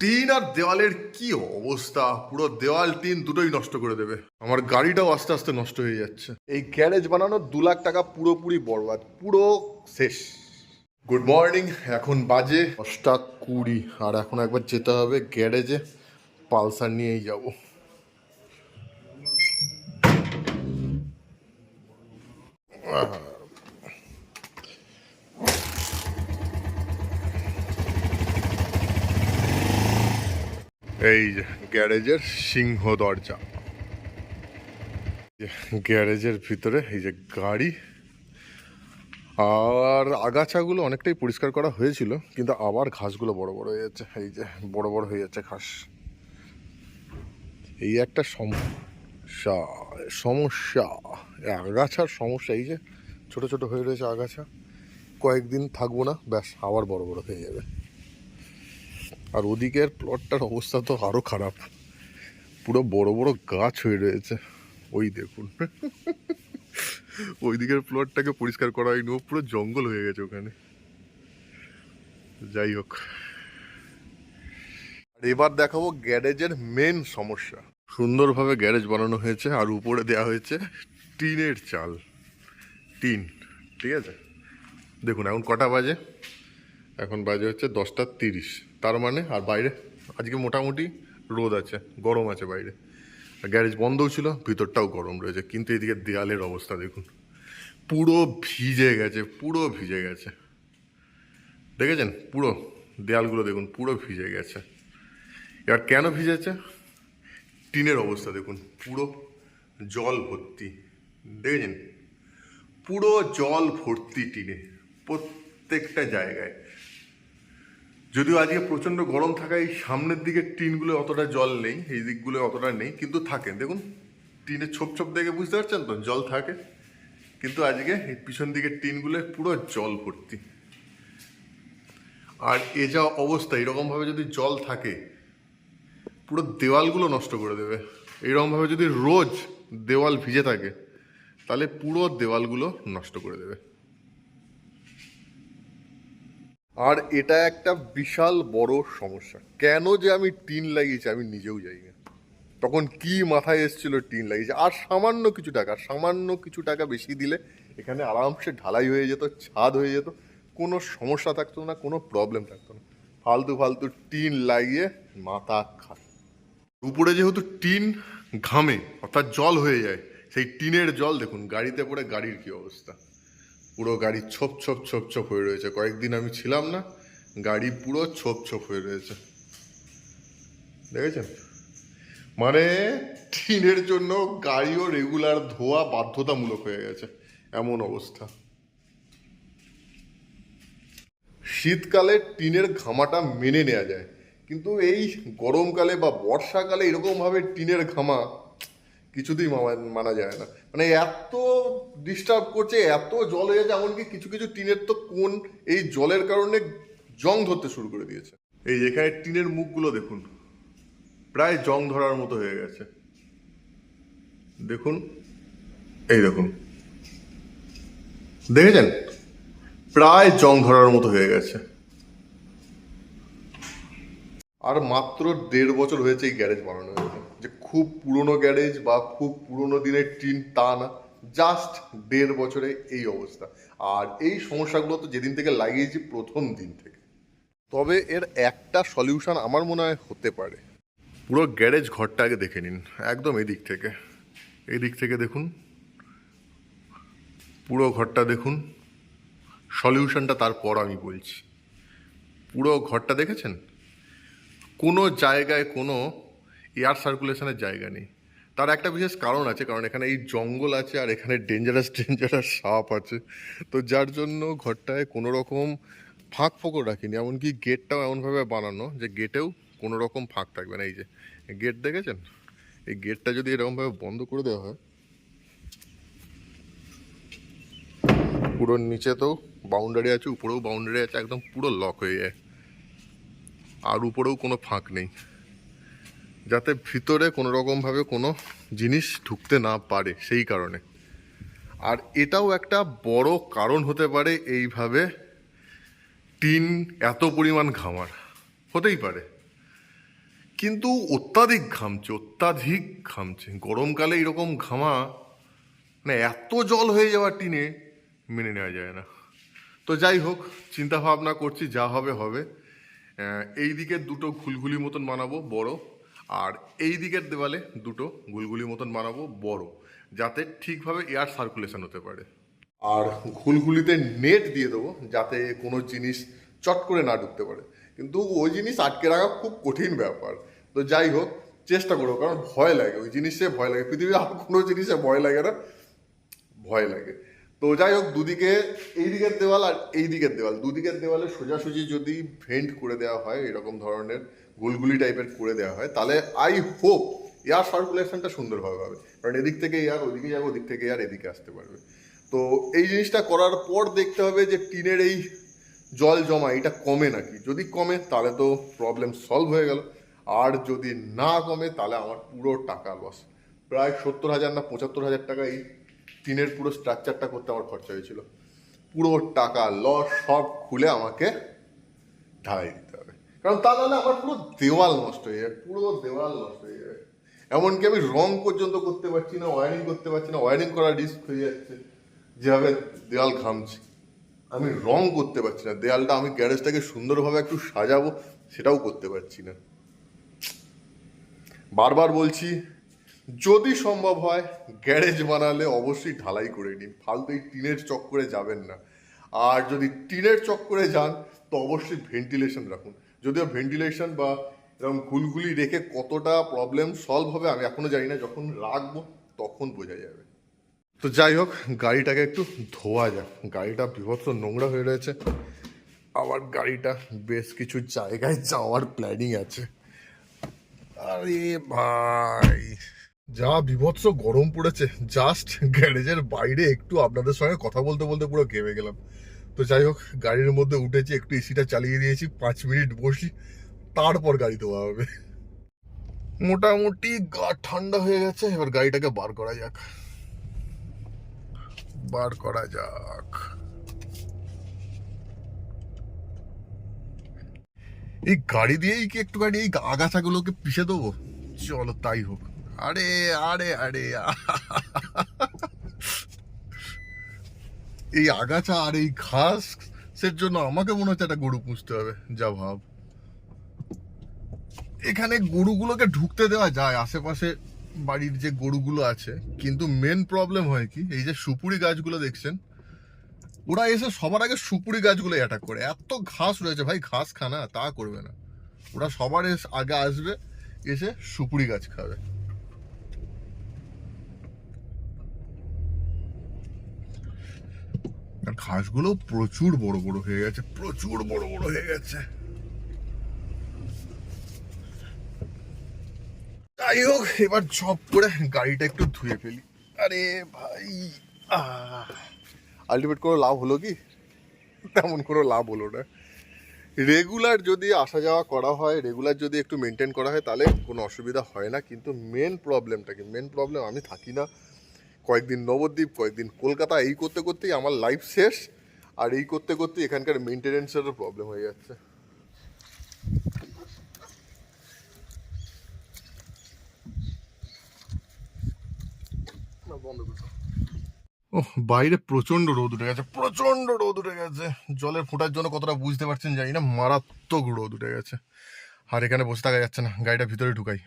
Tin আর দেওয়ালের কি অবস্থা? পুরো দেওয়াল টিন দুটোই নষ্ট করে দেবে। আমার গাড়িটাও আস্তে আস্তে নষ্ট হয়ে যাচ্ছে। এই গ্যারেজ বানানোর দু লাখ টাকা পুরোপুরি বরবাদ, পুরো শেষ। গুড মর্নিং এখন বাজে দশটা কুড়ি। আর এখন একবার যেতে হবে গ্যারেজে, পালসার নিয়েই যাব। এই যে গ্যারেজের সিংহ দরজা। গ্যারেজের ভিতরে এই যে গাড়ি, আর আগাছাগুলো অনেকটাই পরিষ্কার করা হয়েছিল, কিন্তু আবার ঘাসগুলো বড় বড় হয়ে যাচ্ছে। এই যে বড় বড় হয়ে যাচ্ছে ঘাস। এই একটা সমস্যা সমস্যা। আগাছার সমস্যা, এই যে ছোট ছোট হয়ে রয়েছে আগাছা, কয়েকদিন থাকব না, ব্যাস আবার বড় বড় হয়ে যাবে। আর ওদিকের প্লটটার অবস্থা তো আরও খারাপ। পুরো বড় বড় গাছ হয়ে রয়েছে। ওই দেখুন। ওই দিকের প্লটটাকে পরিষ্কার করা হয়নি। পুরো জঙ্গল হয়ে গেছে ওখানে। যাই হোক। আর এবার দেখাবো গ্যারেজের মেন সমস্যা। সুন্দরভাবে গ্যারেজ বানানো হয়েছে আর উপরে দেওয়া হয়েছে টিনের চাল। টিন। ঠিক আছে? দেখুন, এখন কটা বাজে? এখন বাজে হচ্ছে দশটা তিরিশ। তার মানে আর বাইরে, আজকে মোটামুটি রোদ আছে, গরম আছে বাইরে। আর গ্যারেজ বন্ধও ছিল, ভিতরটাও গরম রয়েছে, কিন্তু এদিকে দেয়ালের অবস্থা দেখুন। পুরো ভিজে গেছে, পুরো ভিজে গেছে। দেখেছেন? পুরো দেয়ালগুলো দেখুন, পুরো ভিজে গেছে। এবার কেন ভিজেছে? টিনের অবস্থা দেখুন, পুরো জল ভর্তি। দেখেছেন? পুরো জল ভর্তি টিনে, প্রত্যেকটা জায়গায়। যদিও আজকে প্রচণ্ড গরম থাকায় সামনের দিকের টিনগুলো অতটা জল নেই, এই দিকগুলো অতটা নেই, কিন্তু থাকে দেখুন, টিনের ছোপ ছোপ দেখে বুঝতে পারছেন তো, জল থাকে। কিন্তু আজকে এই পিছন দিকের টিনগুলো পুরো জল ভর্তি। আর এ যা অবস্থা, এরকমভাবে যদি জল থাকে, পুরো দেওয়ালগুলো নষ্ট করে দেবে। এইরকমভাবে যদি রোজ দেওয়াল ভিজে থাকে, তাহলে পুরো দেওয়ালগুলো নষ্ট করে দেবে। আর এটা একটা বিশাল বড় সমস্যা। কেন যে আমি টিন লাগিয়েছি, আমি নিজেও যাই না। তখন কি মাথায় এসেছিল টিন লাগিয়েছে? আর সামান্য কিছু টাকা, সামান্য কিছু টাকা বেশি দিলে এখানে আরামসে ঢালাই হয়ে যেত, ছাদ হয়ে যেত, কোনো সমস্যা থাকতো না, কোনো প্রবলেম থাকতো না। ফালতু ফালতু টিন লাগিয়ে মাথা খায় উপরে যেহেতু টিন ঘামে, অর্থাৎ জল হয়ে যায়, সেই টিনের জল দেখুন, গাড়িতে পড়ে গাড়ির কি অবস্থা। পুরো গাড়ি ছোপ ছোপ ছোপ ছোপ হয়ে রয়েছে। কয়েকদিন আমি ছিলাম না, গাড়ি পুরো ছোপ ছোপ হয়ে রয়েছে। দেখেছেন? মানে টিনের জন্য গাড়িও রেগুলার ধোয়া বাধ্যতামূলক হয়ে গেছে, এমন অবস্থা। শীতকালে টিনের ঘামাটা মেনে নেওয়া যায়, কিন্তু এই গরমকালে বা বর্ষাকালে এরকমভাবে টিনের ঘামা কিছুতেই মানা যায় না। মানে এত ডিস্টার্ব করছে, এত জল হয়ে যাচ্ছে, এমনকি কিছু কিছু টিনের তো কোন এই জলের কারণে জং ধরতে শুরু করে দিয়েছে। এই এখানে টিনের মুখগুলো দেখুন, প্রায় জং ধরার মতো হয়ে গেছে। দেখুন, এই দেখুন। দেখেছেন? প্রায় জং ধরার মতো হয়ে গেছে। আর মাত্র দেড় বছর হয়েছে এই গ্যারেজ বানানো যে খুব পুরনো গ্যারেজ বা খুব পুরনো দিনের টিন তা না জাস্ট দেড় বছরে এই অবস্থা। আর এই সমস্যাগুলো তো যেদিন থেকে লাগিয়েছি প্রথম দিন থেকে। তবে এর একটা সলিউশন আমার মনে হয় হতে পারে। পুরো গ্যারেজ ঘরটা আগে দেখে নিন, একদম এদিক থেকে। এই দিক থেকে দেখুন। পুরো ঘরটা দেখুন। সলিউশনটা তারপর আমি বলছি। পুরো ঘরটা দেখেছেন? কোনো জায়গায় কোনো এয়ার সার্কুলেশনের জায়গা নেই। তার একটা বিশেষ কারণ আছে, কারণ এখানে এই জঙ্গল আছে আর এখানে ডেঞ্জারাস ডেঞ্জারাস সাপ আছে। তো যার জন্য ঘরটায় কোনো রকম ফাঁক ফোকর রাখিনি, এমনকি গেটটাও এমনভাবে বানানো যে গেটেও কোনো রকম ফাঁক থাকবে না। এই যে, গেট দেখেছেন? এই গেটটা যদি এরকমভাবে বন্ধ করে দেওয়া হয়, পুরো নিচেতেও বাউন্ডারি আছে, উপরেও বাউন্ডারি আছে, একদম পুরো লক হয়ে যায়। আর উপরেও কোনো ফাঁক নেই। যাতে ভিতরে কোনো রকমভাবে কোনো জিনিস ঢুকতে না পারে সেই কারণে। আর এটাও একটা বড় কারণ হতে পারে এইভাবে টিন এত পরিমাণ ঘামার। হতেই পারে। কিন্তু অত্যাধিক ঘামছে অত্যাধিক ঘামছে। গরমকালে এরকম ঘামা মানে এত জল হয়ে যাওয়া টিনে মেনে নেওয়া যায় না। তো যাই হোক চিন্তা ভাবনা করছি যা হবে হবে। এই দিকের দুটো ঘুলঘুলি মতন বানাবো, বড়। আর এই দিকের দেওয়ালে দুটো গুলগুলি মতন বানাবো, বড়, যাতে ঠিকভাবে এয়ার সার্কুলেশন হতে পারে। আর ঘুলঘুলিতে নেট দিয়ে দেবো, যাতে কোনো জিনিস চট করে না ঢুকতে পারে। কিন্তু ওই জিনিস আটকে রাখা খুব কঠিন ব্যাপার। তো যাই হোক, চেষ্টা করব কারণ ভয় লাগে। ওই জিনিসে ভয় লাগে। পৃথিবীর আর কোনো জিনিসে ভয় লাগে না। ভয় লাগে। তো যাই হোক, দুদিকে এই দিকের দেওয়াল আর এই দিকের দেওয়াল। দুদিকের দেওয়ালে সোজাসুজি যদি ভেন্ট করে দেওয়া হয়, এরকম ধরনের গুলগুলি টাইপের করে দেওয়া হয়। তাহলে আই হোপ এয়ার সার্কুলেশনটা সুন্দরভাবে হবে। কারণ এদিক থেকে এয়ার ওদিকে যাবে, ওদিক থেকে এয়ার এদিকে আসতে পারবে। তো এই জিনিসটা করার পর দেখতে হবে যে টিনের এই জল জমা, এটা কমে নাকি? যদি কমে, তাহলে তো প্রবলেম সলভ হয়ে গেল। আর যদি না কমে, তাহলে আমার পুরো টাকা লস প্রায় সত্তর হাজার না পঁচাত্তর হাজার টাকা এই টিনের পুরো স্ট্রাকচারটা করতে আমার খরচা হয়েছিল। পুরো টাকা লস সব খুলে আমাকে ঢালাই দিতে কারণ তা নাহলে আমার পুরো দেওয়াল নষ্ট হয়ে যাবে, পুরো দেওয়াল নষ্ট হয়ে যাবে। এমনকি আমি রং পর্যন্ত করতে পারছি না ওয়ারিং করতে পারছি না ওয়ারিং করার রিস্ক হয়ে যাচ্ছে, যেভাবে দেওয়াল ঘামছে। আমি রং করতে পারছি না, দেওয়ালটা আমি গ্যারেজটাকে সুন্দরভাবে একটু সাজাবো, সেটাও করতে পারছি না। বারবার বলছি, যদি সম্ভব হয়, গ্যারেজ বানালে অবশ্যই ঢালাই করে নিন, ফালতু এই টিনের চক্করে যাবেন না। আর যদি টিনের চক্করে যান, তো অবশ্যই ভেন্টিলেশন রাখুন। যদিও ভেন্টিলেশন বা এরকম ঘুলঘুলি রেখে কতটা প্রবলেম সলভ হবে আমি এখনও জানি না, যখন রাখব তখন বোঝা যাবে। তো যাই হোক, গাড়িটাকে একটু ধোয়া যাক। গাড়িটা বিভৎস নোংরা হয়ে রয়েছে। আবার গাড়িটা বেশ কিছু জায়গায় যাওয়ার প্ল্যানিং আছে। আরে ভাই, যা বিভৎস গরম পড়েছে। জাস্ট গ্যারেজের বাইরে একটু আপনাদের সঙ্গে কথা বলতে বলতে পুরো ঘেমে গেলাম। তো যাই হোক, গাড়ির মধ্যে উঠেছি, একটু এসিটা চালিয়ে দিয়েছি, পাঁচ মিনিট বসি, তারপর গাড়ি দেওয়া হবে। মোটামুটি গা ঠান্ডা হয়ে গেছে, এবার গাড়িটাকে বার করা যাক। বার করা যাক। এই গাড়ি দিয়েই কি একটুখানি এই আগাছাগুলোকে পিষে দেবো? চলো তাই হোক। আরে আরে আরে এই আগাছা আর এই ঘাস, সের জন্য আমাকে মনে হচ্ছে একটা গরু পুষতে হবে। যা ভাব। এখানে গরুগুলোকে ঢুকতে দেওয়া যায় আশেপাশে বাড়ির যে গরুগুলো আছে, কিন্তু মেন প্রবলেম হয় কি, এই যে সুপুরি গাছগুলো দেখছেন, ওরা এসে সবার আগে সুপুরি গাছগুলো অ্যাটাক করে। এত ঘাস রয়েছে ভাই, ঘাস খানা, তা করবে না। ওরা সবার আগে আসবে, এসে সুপুরি গাছ খাবে। আর ঘাসগুলো প্রচুর বড় বড় হয়ে গেছে, প্রচুর বড় বড় হয়ে গেছে। যাই হোক, এবার ঝপ করে গাড়িটা একটু ধুয়ে ফেলি। আরে ভাই আলটিমেট কোনো লাভ হলো কি? তেমন কোনো লাভ হলো না। রেগুলার যদি আসা যাওয়া করা হয় রেগুলার যদি একটু মেনটেন করা হয়, তাহলে কোনো অসুবিধা হয় না। কিন্তু মেন প্রবলেমটা কি? মেন প্রবলেম আমি থাকি না। কয়েকদিন নবদ্বীপ, কয়েকদিন কলকাতা, এই করতে করতেই আমার লাইফ শেষ। আর এই করতে করতে এখানকার মেনটেনেন্সেরও প্রবলেম হয়ে যাচ্ছে। ওহ, বাইরে প্রচণ্ড রোদ উঠে গেছে প্রচণ্ড রোদ উঠে গেছে। জলের ফোঁটার জন্য কতটা বুঝতে পারছেন জানি না, মারাত্মক রোদ উঠে গেছে। আর এখানে বসে থাকা যাচ্ছে না, গাড়িটা ভিতরে ঢুকাই।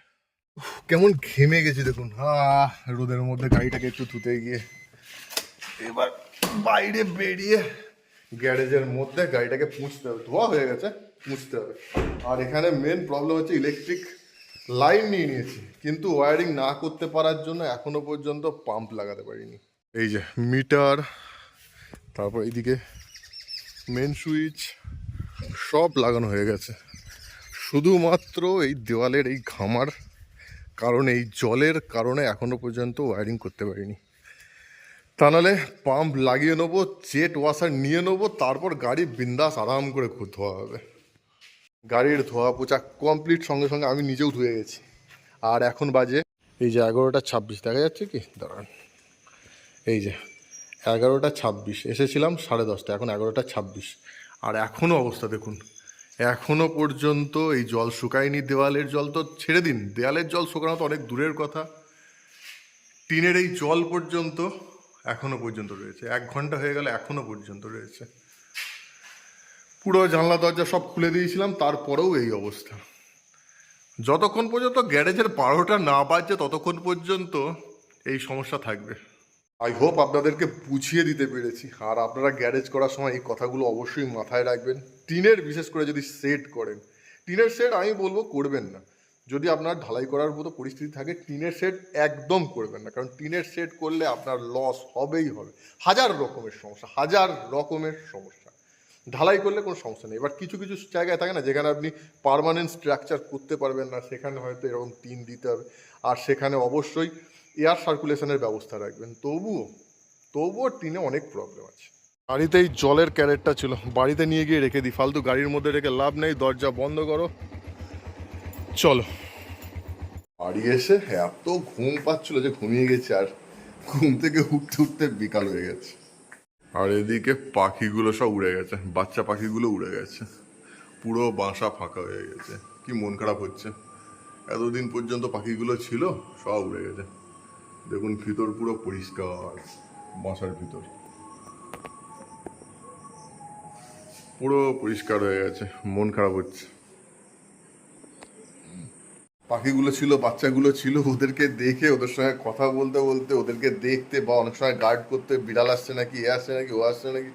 কেমন ঘেমে গেছি দেখুন। আহ, রোদের মধ্যে গাড়িটাকে একটু ধুতে গিয়ে। এবার বাইরে বেরিয়ে গ্যারেজের মধ্যে গাড়িটাকে পুঁছতে হবে। ধোয়া হয়ে গেছে, পুঁছতে হবে। আর এখানে মেন প্রবলেম হচ্ছে ইলেকট্রিক লাইন নিয়ে নিয়েছি। কিন্তু ওয়ারিং না করতে পারার জন্য এখনও পর্যন্ত পাম্প লাগাতে পারিনি। এই যে মিটার তারপর এইদিকে মেন সুইচ সব লাগানো হয়ে গেছে। শুধুমাত্র এই দেওয়ালের এই ঘামার কারণে এই জলের কারণে এখনও পর্যন্ত ওয়ারিং করতে পারিনি। তা নাহলে পাম্প লাগিয়ে নেব জেট ওয়াশার নিয়ে নেব, তারপর গাড়ি বিন্দাস আরাম করে ধোয়া হবে। গাড়ির ধোয়া পোচা কমপ্লিট সঙ্গে সঙ্গে আমি নিজেও ধুয়ে গেছি। আর এখন বাজে এই যে এগারোটা ছাব্বিশ, দেখা যাচ্ছে কি? দাঁড়ান। এই যে এগারোটা ছাব্বিশ, এসেছিলাম সাড়ে দশটা এখন এগারোটা ছাব্বিশ। আর এখনও অবস্থা দেখুন এখনও পর্যন্ত এই জল শুকায়নি দেওয়ালের জল তো ছেড়ে দিন। দেওয়ালের জল শুকানো তো অনেক দূরের কথা। টিনের এই জল পর্যন্ত এখনও পর্যন্ত রয়েছে। এক ঘণ্টা হয়ে গেলে এখনও পর্যন্ত রয়েছে। পুরো জানলা, দরজা সব খুলে দিয়েছিলাম, তারপরেও এই অবস্থা। যতক্ষণ পর্যন্ত গ্যারেজের বারোটা না বাজছে, ততক্ষণ পর্যন্ত এই সমস্যা থাকবে। আই হোপ আপনাদেরকে বুঝিয়ে দিতে পেরেছি। আর আপনারা গ্যারেজ করার সময় এই কথাগুলো অবশ্যই মাথায় রাখবেন। টিনের বিশেষ করে যদি সেট করেন। টিনের সেট আমি বলব করবেন না। যদি আপনার ঢালাই করার মতো পরিস্থিতি থাকে, টিনের সেট একদম করবেন না। কারণ টিনের সেট করলে আপনার লস হবেই হবে। হাজার রকমের সমস্যা, হাজার রকমের সমস্যা। ঢালাই করলে কোনো সমস্যা নেই। এবার কিছু কিছু জায়গায় থাকে না, যেখানে আপনি পার্মানেন্ট স্ট্রাকচার করতে পারবেন না, সেখানে হয়তো এরকম টিন দিতে হবে। আর সেখানে অবশ্যই এয়ার সার্কুলেশনের ব্যবস্থা রাখবেন। তবুও তবুও টিনে অনেক প্রবলেম আছে। বাড়িতে এই জলের ক্যারেটটা ছিল। বাড়িতে নিয়ে গিয়ে রেখে দিই। ফালতু গাড়ির মধ্যে রেখে লাভ নেই, দরজা বন্ধ করো। চলো। বাড়ি এসে এত ঘুম পাচ্ছিল যে ঘুমিয়ে গেছে আর ঘুম থেকে উঠতে উঠতে বিকাল হয়ে গেছে। আর এদিকে পাখিগুলো সব উড়ে গেছে। বাচ্চা পাখিগুলো উড়ে গেছে। পুরো বাসা ফাঁকা হয়ে গেছে। কি মন খারাপ হচ্ছে? এতদিন পর্যন্ত পাখিগুলো ছিল, সব উড়ে গেছে। দেখুন, ভিতর পুরো পরিষ্কার, বাসার ভিতর। পুরো পরিষ্কার হয়ে গেছে, মন খারাপ হচ্ছে। পাখিগুলো ছিল, বাচ্চাগুলো ছিল, ওদেরকে দেখে, ওদের সঙ্গে কথা বলতে বলতে, ওদেরকে দেখতে বা অনেক সময় গার্ড করতে, বিড়াল আসছে নাকি, এ আসছে নাকি, ও আসছে নাকি,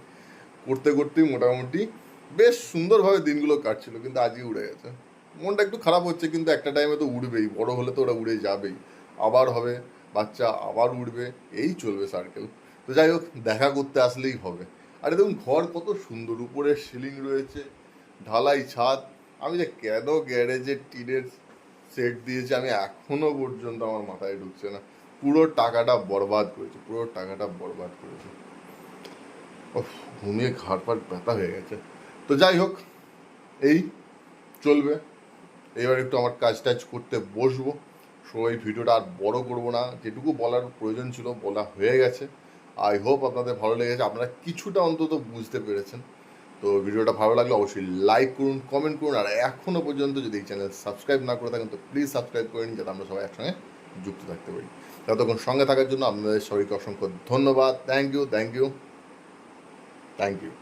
করতে করতেই মোটামুটি বেশ সুন্দরভাবে দিনগুলো কাটছিল, কিন্তু আজই উড়ে গেছে। মনটা একটু খারাপ হচ্ছে, কিন্তু একটা টাইমে তো উড়বেই, বড় হলে তো ওরা উড়ে যাবেই। আবার হবে বাচ্চা আবার উঠবে, এই চলবে সার্কেল তো যাই হোক, দেখা করতে আসলেই হবে। আর দেখুন, ঘর কত সুন্দর, উপরে সিলিং রয়েছে, ঢালাই ছাদ। আমি যে কেন গ্যারেজে টিনের সেট দিয়েছি, আমি এখনও পর্যন্ত আমার মাথায় ঢুকছে না। পুরো টাকাটা বরবাদ করেছে, পুরো টাকাটা বরবাদ করেছে। ঘুমিয়ে ঘাড় পাট ব্যথা হয়ে গেছে। তো যাই হোক, এই চলবে। এবার একটু আমার কাজ টাজ করতে বসবো। সো এই ভিডিওটা আর বড় করব না। যেটুকু বলার প্রয়োজন ছিল, বলা হয়ে গেছে। আই হোপ আপনাদের ভালো লেগেছে। আপনারা কিছুটা অন্তত বুঝতে পেরেছেন। তো ভিডিওটা ভালো লাগলে অবশ্যই লাইক করুন কমেন্ট করুন। আর এখনও পর্যন্ত যদি এই চ্যানেল সাবস্ক্রাইব না করে থাকেন, তো প্লিজ সাবস্ক্রাইব করে নিন, যাতে আমরা সবাই একসঙ্গে যুক্ত থাকতে পারি। ততক্ষণ সঙ্গে থাকার জন্য আপনাদের সবাইকে অসংখ্য ধন্যবাদ। Thank you thank you thank you